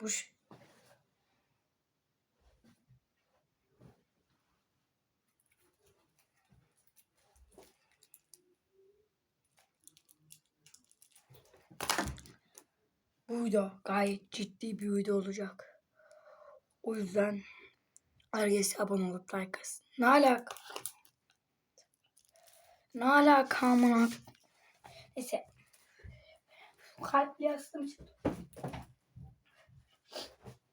Bu Bu video gayet ciddi bir video olacak. O yüzden herkes abone olup like atsın. Ne alaka? Ne alaka amına? Neyse. Kalpli yazdım.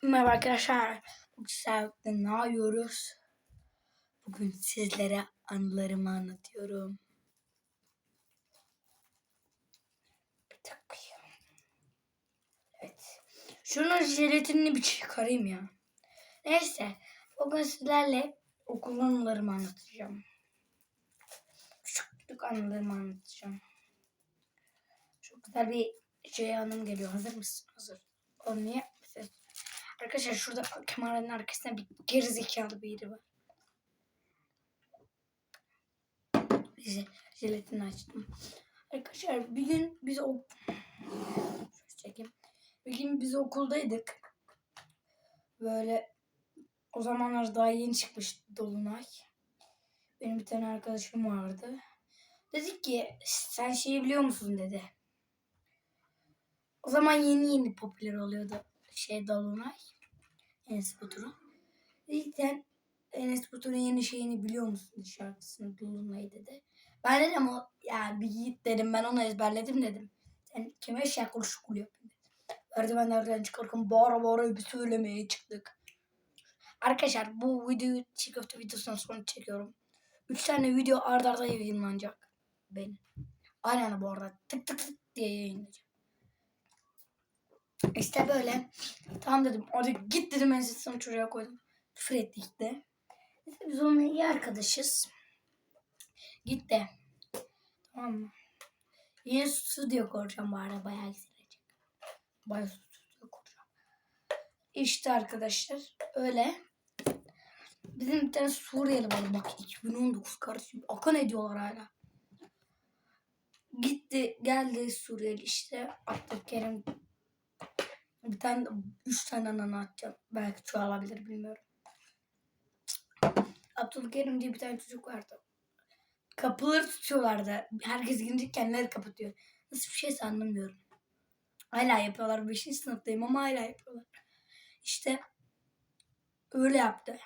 Merhaba arkadaşlar. Sizlerle ne yapıyoruz? Bugün sizlere anılarımı anlatıyorum. Bir dakika. Evet. Şunun jelatinini bir çıkarayım ya. Neyse. Bugün sizlerle okul anılarımı anlatacağım. Küçüklük anılarımı anlatacağım. Çok güzel bir şey anım geliyor. Hazır mısın? Hazır. O niye? Arkadaşlar şurada kameranın arkasında bir gerizekalı biri var. Neyse jelatini açtım. Arkadaşlar bir gün biz o... Çekeyim. Bir gün biz okuldaydık. Böyle o zamanlar daha yeni çıkmıştı Dolunay. Benim bir tane arkadaşım vardı. Dedik ki sen şeyi biliyor musun dedi. O zaman yeni yeni popüler oluyordu şey Dolunay. Enes Batur'un. Sen Enes Batur'un yeni şeyini biliyor musun şarkısını Dolunay dedi. Ben dedim o ya bir git dedim ben onu ezberledim dedim. Sen kime şakul şukul yapın dedim. Merdivenlerden çıkarken bağıra bağıra bir söylemeye çıktık. Arkadaşlar bu videoyu çiğ köfte videosundan sonra çekiyorum. Üç tane video arda arda yayınlanacak. Benim. Aynı anda bu arada tık tık tık diye yayınlayacağım. İşte böyle. Tamam dedim. Orada git dedim en sesini çocuğa koydum. Küfür ettik de. İşte biz onunla iyi arkadaşız. Git de. Tamam mı? Yeni stüdyo kuracağım bu arada. Bayağı güzel olacak. Bayağı stüdyo kuracağım. İşte arkadaşlar. Öyle. Bizim bir tane Suriyeli var. Bak 2019 kardeşim. Akın ediyorlar hala. Gitti geldi Suriyeli işte. Abdülkerim bir tane üç tane ananı atacağım. Belki çoğalabilir bilmiyorum. Abdülkerim diye bir tane çocuk vardı. Kapıları tutuyorlardı. Herkes girince kendileri kapatıyor. Nasıl bir şeyse anlamıyorum. Hala yapıyorlar. Beşinci sınıftayım ama hala yapıyorlar. İşte öyle yaptı.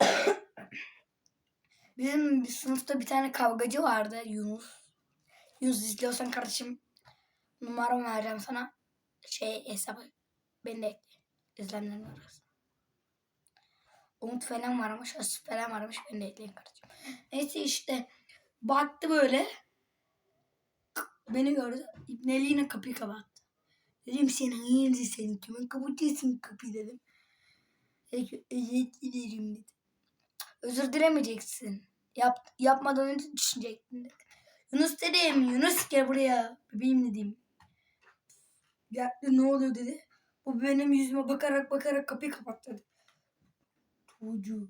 Bizim bir sınıfta bir tane kavgacı vardı Yunus. Yunus izliyorsan kardeşim numaramı vereceğim sana. Şey hesabı beni de ekle. İzlenenlerin arasında. Umut falan varmış, Asif falan varmış. Beni de ekleyin kardeşim. Neyse işte baktı böyle. Beni gördü. İbneliğine kapıyı kapattı. Dedim sen hayırdır senin kimin kapatıyorsun kapıyı dedim. Dedi ki özür dilerim dedi. Özür dilemeyeceksin. Yap, yapmadan önce düşünecektin dedi. Yunus dedim. Yunus gel buraya. Bebeğim dedim. Geldi ne oluyor dedi. Bu benim yüzüme bakarak bakarak kapıyı kapattı dedi. Çocuğu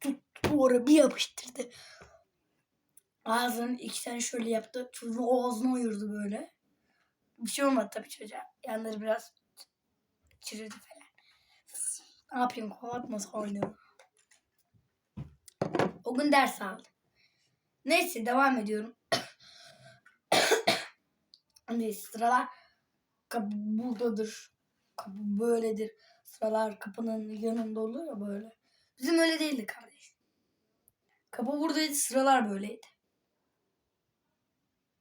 tuttu oraya bir yapıştırdı. Ağzını iki tane şöyle yaptı. Çocuğun ağzını ayırdı böyle. Bir şey olmadı tabii çocuğa. Yanları biraz çürüdü falan. Ne yapayım kapatması oynuyor. O gün ders aldı. Neyse devam ediyorum. Hani sıralar kapı buradadır. Kapı böyledir. Sıralar kapının yanında olur ya böyle. Bizim öyle değildi kardeş. Kapı buradaydı sıralar böyleydi.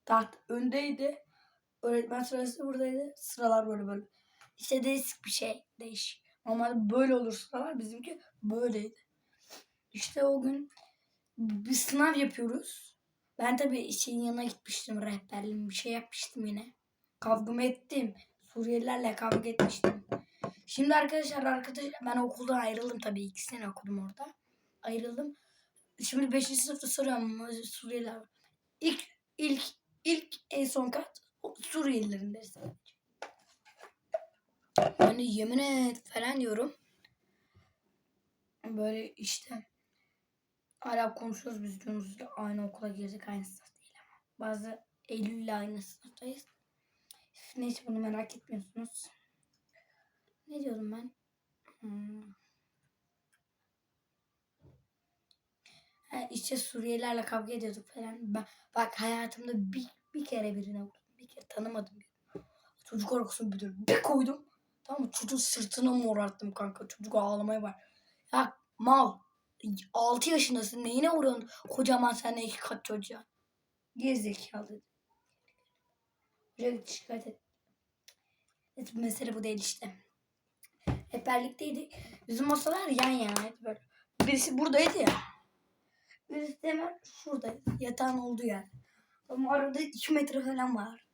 Taht öndeydi. Öğretmen sırası buradaydı. Sıralar böyle böyle. İşte değişik bir şey. Değişik. Normalde böyle olur sıralar. Bizimki böyleydi. İşte o gün bir sınav yapıyoruz. Ben tabii şeyin yanına gitmiştim rehberliğim bir şey yapmıştım yine. Kavgamı ettim. Suriyelilerle kavga etmiştim. Şimdi arkadaşlar arkadaş ben okuldan ayrıldım tabii iki sene okudum orada. Ayrıldım. Şimdi 5. sınıfta soruyorum Suriyeliler. İlk ilk ilk en son kat Suriyelilerin dersi. Yani yemin et falan diyorum. Böyle işte hala konuşuyoruz biz Yunus'la aynı okula girdik aynı sınıf değil ama. Bazı Eylül'le aynı sınıftayız. Neyse bunu merak etmiyorsunuz. Ne diyordum ben? Hmm. Ha, işte Suriyelilerle kavga ediyorduk falan. Ben, bak hayatımda bir, bir kere birine vurdum. Bir kere tanımadım. birini. Çocuk korkusun bir. Bir koydum. Tamam mı? Çocuğun sırtına morarttım kanka. Çocuk ağlamaya var. Ya mal. 6 yaşındasın. Neyine vuruyorsun? Kocaman sen iki kat çocuğa. Gerizekalı Hoca şikayet et. Evet, mesele bu değil işte. Hep birlikteydik. Bizim masalar yan yanaydı böyle. Birisi buradaydı ya. Birisi de hemen şuradaydı. Yatağın olduğu yer. Ama arada 2 metre falan var.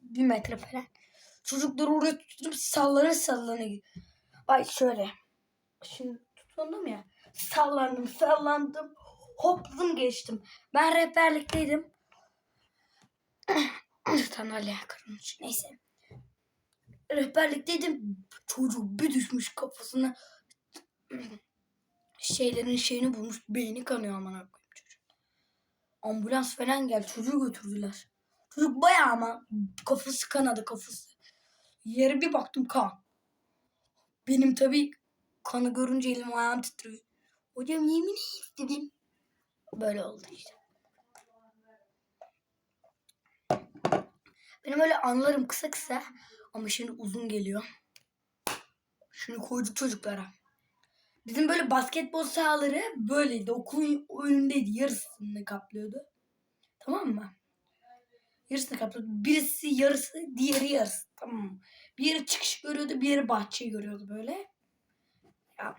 1 metre falan. Çocukları oraya tutup sallana sallana. Ay şöyle. Şimdi tutundum ya. Sallandım sallandım. Hopladım geçtim. Ben rehberlikteydim. Sandalye kırılmış. Neyse. Rehberlikteydim. Çocuk bir düşmüş kafasına. Şeylerin şeyini bulmuş. Beyni kanıyor aman koyayım çocuk. Ambulans falan geldi. Çocuğu götürdüler. Çocuk bayağı ama kafası kanadı kafası. Yere bir baktım kan. Benim tabii kanı görünce elim ayağım titriyor. Hocam yemin et dedim. Böyle oldu işte. Benim öyle anılarım kısa kısa ama şimdi uzun geliyor. Şimdi koyduk çocuklara. Bizim böyle basketbol sahaları böyleydi. Okulun önündeydi. Yarısını kaplıyordu. Tamam mı? Yarısını kaplıyordu. Birisi yarısı, diğeri yarısı. Tamam mı? Bir yeri çıkış görüyordu, bir yeri bahçeyi görüyordu böyle. Ya.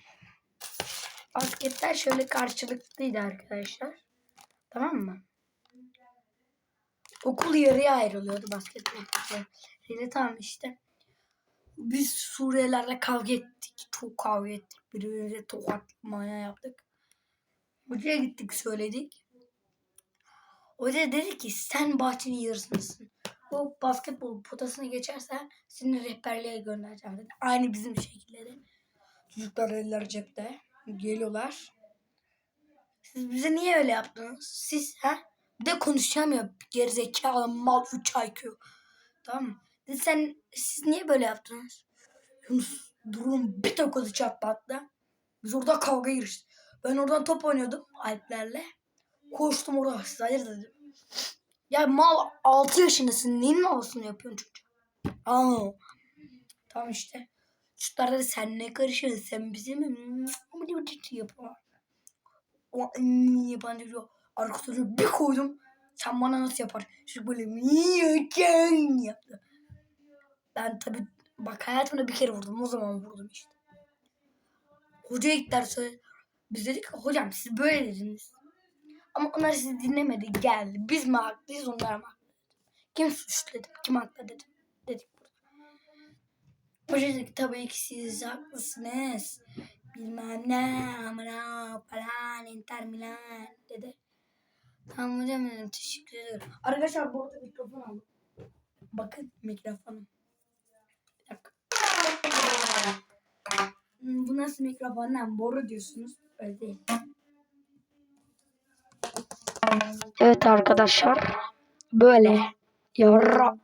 Basketler şöyle karşılıklıydı arkadaşlar. Tamam mı? Okul yarıya ayrılıyordu basketbol. Yine tamam işte. Biz Suriyelilerle kavga ettik. Çok kavga ettik. Birbirimize tokatmaya yaptık. Hocaya gittik söyledik. Hoca dedi ki sen bahçenin yarısındasın. O basketbol potasını geçersen seni rehberliğe göndereceğim dedi. Aynı bizim şekilde de. Çocuklar eller cepte. Geliyorlar. Siz bize niye öyle yaptınız? Siz ha? Bir de konuşamıyor. Gerizekalı mal 3 IQ. Tamam mı? Sen siz niye böyle yaptınız? Yunus durum bir tokadı çatlattı. Biz orada kavga giriştik. Ben oradan top oynuyordum Alplerle. Koştum orada. Hayır dedim. Ya mal 6 yaşındasın. Neyin malısını yapıyorsun çocuk? Aa. Tamam işte. Çocuklar sen ne karışıyorsun? Sen bizim yapıyorlar. O yapan diyor. Arkadaşlar bir koydum. Sen bana nasıl yapar? Çocuk böyle miyken yaptı. Ben tabi bak hayatımda bir kere vurdum. O zaman vurdum işte. Hocaya gittiler söyledi. Biz dedik hocam siz böyle dediniz. Ama onlar sizi dinlemedi geldi. Biz mi haklıyız onlar mı haklı? Kim suçlu dedim. Kim haklı dedim. Dedik burada. Hoca dedi ki tabii ki siz haklısınız. Bilmem ne amına falan Inter Milan dedi. Tamam hocam dedim teşekkür ederim. Arkadaşlar bu arada mikrofon aldım. Bakın mikrofonum. Bir dakika. Hmm, Bu nasıl mikrofon lan? Boru diyorsunuz. Öyle değil. Evet arkadaşlar. Böyle. Yarra.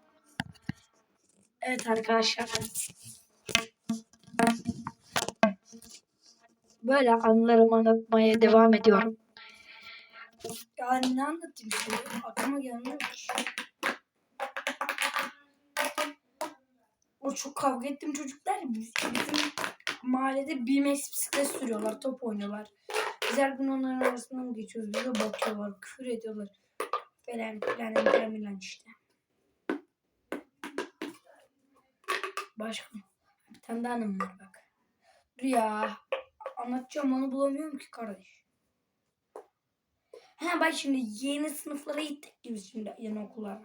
Evet arkadaşlar. Böyle anılarımı anlatmaya devam ediyorum. Yani ne anlatayım şimdi? Aklıma gelmiyor. O çok kavga ettiğim çocuklar biz- bizim mahallede BMX bisiklet sürüyorlar, top oynuyorlar. Biz her gün onların arasından geçiyoruz? Bize bakıyorlar, küfür ediyorlar. Falan filan filan filan işte. Başka bir tane daha anım var bak. Dur ya. Anlatacağım onu bulamıyorum ki kardeş. Ha bak şimdi yeni sınıflara gittik biz şimdi yeni okullara.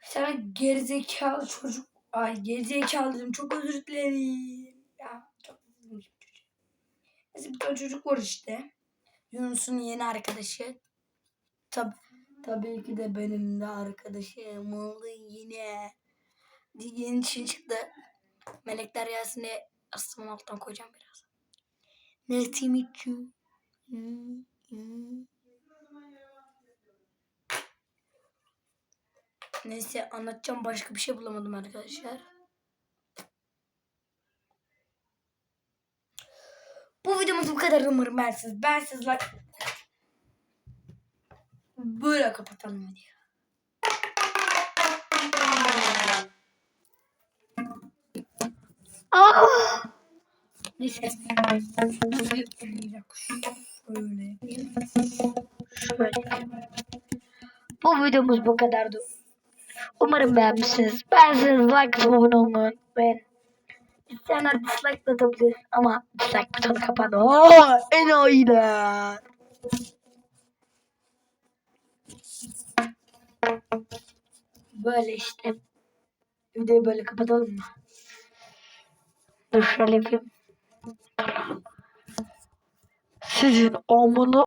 Bir tane gerizekalı çocuk. Ay gerizekalı dedim çok özür dilerim. Ya çok özür dilerim çocuk. Neyse bir tane çocuk var işte. Yunus'un yeni arkadaşı. Tab tabii ki de benim de arkadaşım oldu yine. Yeni için çıktı. Melekler Yasin'i astımın alttan koyacağım biraz. Meet you. Hmm, Neyse anlatacağım başka bir şey bulamadım arkadaşlar. Bu videomuz bu kadar umarım ben siz. Ben sizler böyle kapatalım videoyu. Oh! Ah! Neyse. Bu videomuz bu kadardı. Umarım beğenmişsiniz. Beğendiyseniz like atıp abone olmayı unutmayın. İsteyenler dislike atabilir ama dislike butonu kapandı. Aa, en iyiler. Böyle işte. Videoyu böyle kapatalım mı? Dur şöyle yapayım. Sizin amına